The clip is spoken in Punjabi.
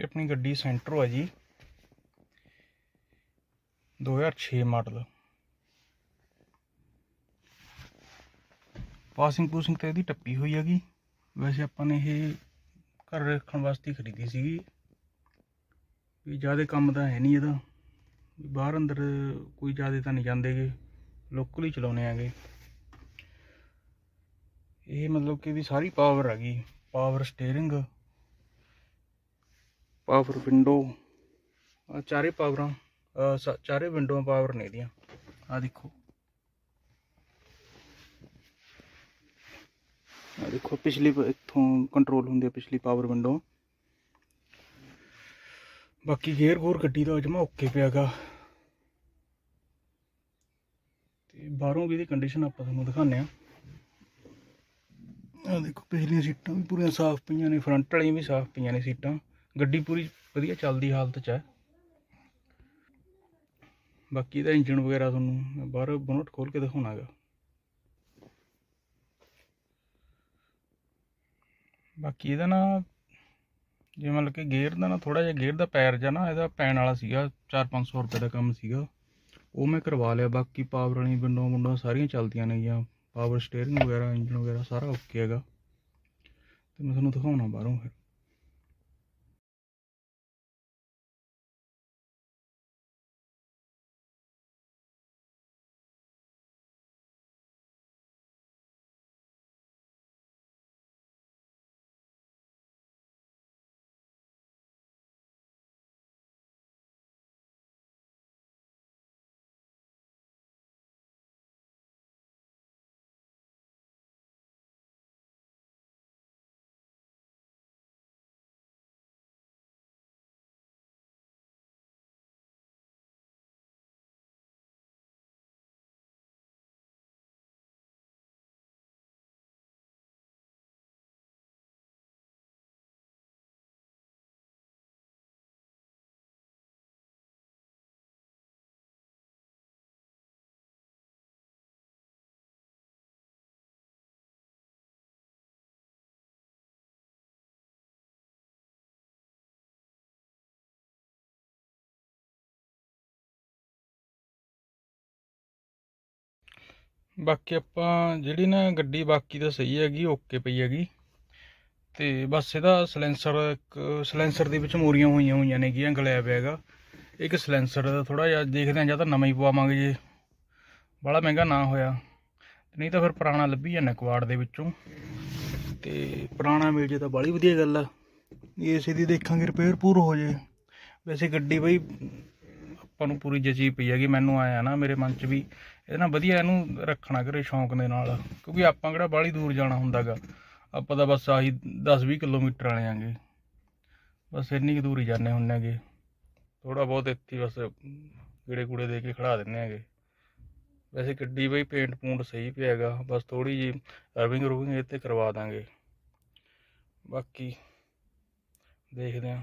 ਇਹ ਆਪਣੀ ਗੱਡੀ ਸੈਂਟਰੋ ਹੈ ਜੀ। 2006 ਮਾਡਲ। ਪਾਸਿੰਗ ਪੂਸਿੰਗ ਤੇ ਇਹਦੀ ਟੱਪੀ ਹੋਈ ਹੈਗੀ। ਵੈਸੇ ਆਪਾਂ ਨੇ ਇਹ ਘਰ ਰੱਖਣ ਵਾਸਤੇ ਖਰੀਦੀ ਸੀਗੀ। ਵੀ ਜ਼ਿਆਦਾ ਕੰਮ ਤਾਂ ਹੈ ਨਹੀਂ ਇਹਦਾ। ਬਾਹਰ ਅੰਦਰ ਕੋਈ ਜ਼ਿਆਦਾ ਤਾਂ ਨਹੀਂ ਜਾਂਦੇਗੇ। ਲੋਕਲ ਹੀ ਚਲਾਉਣੇ ਆਗੇ ਇਹ ਮਤਲਬ ਕਿ ਇਹਦੀ ਸਾਰੀ ਪਾਵਰ ਹੈਗੀ। ਪਾਵਰ ਸਟੀਅਰਿੰਗ ਪਾਵਰ ਵਿੰਡੋ ਆ ਚਾਰੇ ਪਾਵਰਾਂ ਅਹ ਸ- ਚਾਰੇ ਵਿੰਡੋਆਂ ਪਾਵਰ ਨੇ ਇਹਦੀਆਂ। ਆ ਦੇਖੋ। ਆ ਦੇਖੋ, ਪਿਛਲੀ ਪ- ਇੱਥੋਂ ਕੰਟਰੋਲ ਹੁੰਦੀ ਹੈ ਪਿਛਲੀ ਪਾਵਰ ਵਿੰਡੋ ਬਾਕੀ ਗੇਅਰ ਗੋਰ ਗੱਡੀ ਦਾ ਜਮਾ ਓਕੇ ਪਿਆਗਾ। ਤੇ ਬਾਹਰੋਂ ਵੀ ਇਹਦੀ ਕੰਡੀਸ਼ਨ ਆਪਾਂ ਤੁਹਾਨੂੰ ਦਿਖਾਉਂਦੇ ਆ ਆ ਦੇਖੋ, ਪਿਛਲੀਆਂ ਸੀਟਾਂ ਵੀ ਪੂਰੀਆਂ ਸਾਫ਼ ਪਈਆਂ ਨੇ ਫਰੰਟ ਵਾਲੀਆਂ ਵੀ ਸਾਫ਼ ਪਈਆਂ ਨੇ ਸੀਟਾਂ। ਗੱਡੀ ਪੂਰੀ ਵਧੀਆ ਚੱਲਦੀ ਹਾਲਤ 'ਚ ਹੈ। ਬਾਕੀ ਇਹਦਾ ਇੰਜਨ ਵਗੈਰਾ ਤੁਹਾਨੂੰ ਮੈਂ ਬਾਹਰ ਬੋਨਟ ਖੋਲ ਕੇ ਦਿਖਾਉਣਾਗਾ। ਬਾਕੀ ਇਹਦਾ ਨਾ ਜੇ ਮਤਲਬ ਕਿ ਗੇਅਰ ਦਾ ਨਾ ਥੋੜਾ ਜਿਹਾ ਗੇਅਰ ਦਾ ਪੈਰ ਜਿਹਾ ਨਾ, ਇਹਦਾ ਪੈਣ ਵਾਲਾ ਸੀਗਾ 4-500 ਰੁਪਏ ਦਾ ਕੰਮ ਸੀਗਾ। ਉਹ ਮੈਂ ਕਰਵਾ ਲਿਆ, ਬਾਕੀ ਪਾਵਰ ਵਾਲੀ ਵਿੰਡੋ ਵਿੰਡੋ ਸਾਰੀਆਂ ਚੱਲਦੀਆਂ ਨੇ ਜਾਂ ਪਾਵਰ ਸਟੀਅਰਿੰਗ ਵਗੈਰਾ ਇੰਜਨ ਵਗੈਰਾ ਸਾਰਾ ਓਕੇ ਹੈਗਾ। ਤੇ ਮੈਂ ਤੁਹਾਨੂੰ ਦਿਖਾਉਣਾ ਬਾਹਰੋਂ ਫਿਰ। ਬਾਕੀ ਆਪਾਂ ਜਿਹੜੀ ਨਾ ਗੱਡੀ ਬਾਕੀ ਤਾਂ ਸਹੀ ਹੈਗੀ ਓਕੇ ਪਈ ਹੈਗੀ। ਤੇ ਬਸ ਇਹਦਾ ਸਲੈਂਸਰ ਇੱਕ ਸਲੈਂਸਰ ਦੇ ਵਿੱਚ ਮੋਰੀਆਂ ਹੋਈਆਂ ਹੋਈਆਂ ਨੇਗੀਆਂ ਗਲਿਆ ਪਿਆ ਹੈਗਾ। ਇੱਕ ਸਲੈਂਸਰ ਦਾ ਥੋੜਾ ਜਿਹਾ ਦੇਖਦੇ ਹਾਂ, ਜਾਂ ਤਾਂ ਨਵਾਂ ਹੀ ਪਵਾਵਾਂਗੇ ਜੇ। ਬੜਾ ਮਹਿੰਗਾ ਨਾ ਹੋਇਆ। ਨਹੀਂ ਤਾਂ ਫਿਰ ਪੁਰਾਣਾ ਲੱਭੀ ਜਾਂਦਾ ਕੁਆੜ ਦੇ ਵਿੱਚੋਂ। ਤੇ ਪੁਰਾਣਾ ਮਿਲ ਜੇ ਤਾਂ ਬੜੀ ਵਧੀਆ ਗੱਲ ਆ। ਏਸੀ ਦੀ ਦੇਖਾਂਗੇ ਰਿਪੇਅਰ ਪੂਰ ਹੋ ਜੇ। ਵੈਸੇ ਗੱਡੀ ਬਈ ਆਪਾਂ ਨੂੰ ਪੂਰੀ ਜਚੀ ਪਈ ਹੈਗੀ, ਮੈਨੂੰ ਆਇਆ ਨਾ ਮੇਰੇ ਮਨ 'ਚ ਵੀ ਇਹਦੇ ਨਾਲ ਵਧੀਆ ਇਹਨੂੰ ਰੱਖਣਾ ਘਰੇ ਸ਼ੌਂਕ ਦੇ ਨਾਲ, ਕਿਉਂਕਿ ਆਪਾਂ ਕਿਹੜਾ ਬਾਹਲੀ ਦੂਰ ਜਾਣਾ ਹੁੰਦਾਗਾ, ਆਪਾਂ ਤਾਂ ਬਸ ਆਹੀ 10-20 ਕਿਲੋਮੀਟਰ ਵਾਲੇ ਆਂਗੇ। ਬਸ ਇੰਨੀ ਕੁ ਦੂਰ ਹੀ ਜਾਂਦੇ ਹੁੰਦੇ ਹੈਗੇ ਥੋੜਾ ਬਹੁਤ ਇੱਥੇ ਬਸ ਕੀੜੇ ਕੂੜੇ ਦੇ ਕੇ ਖੜਾ ਦਿੰਦੇ ਹੈਗੇ। ਵੈਸੇ ਗੱਡੀ ਬਈ ਪੇਂਟ ਪੂੰਟ ਸਹੀ ਪਿਆ ਹੈਗਾ, ਬਸ ਥੋੜੀ ਜੀ ਰਵਿੰਗ ਰੂਵਿੰਗ ਇਹ ਤੇ ਕਰਵਾ ਦਾਂਗੇ। ਬਾਕੀ ਦੇਖਦੇ ਹਾਂ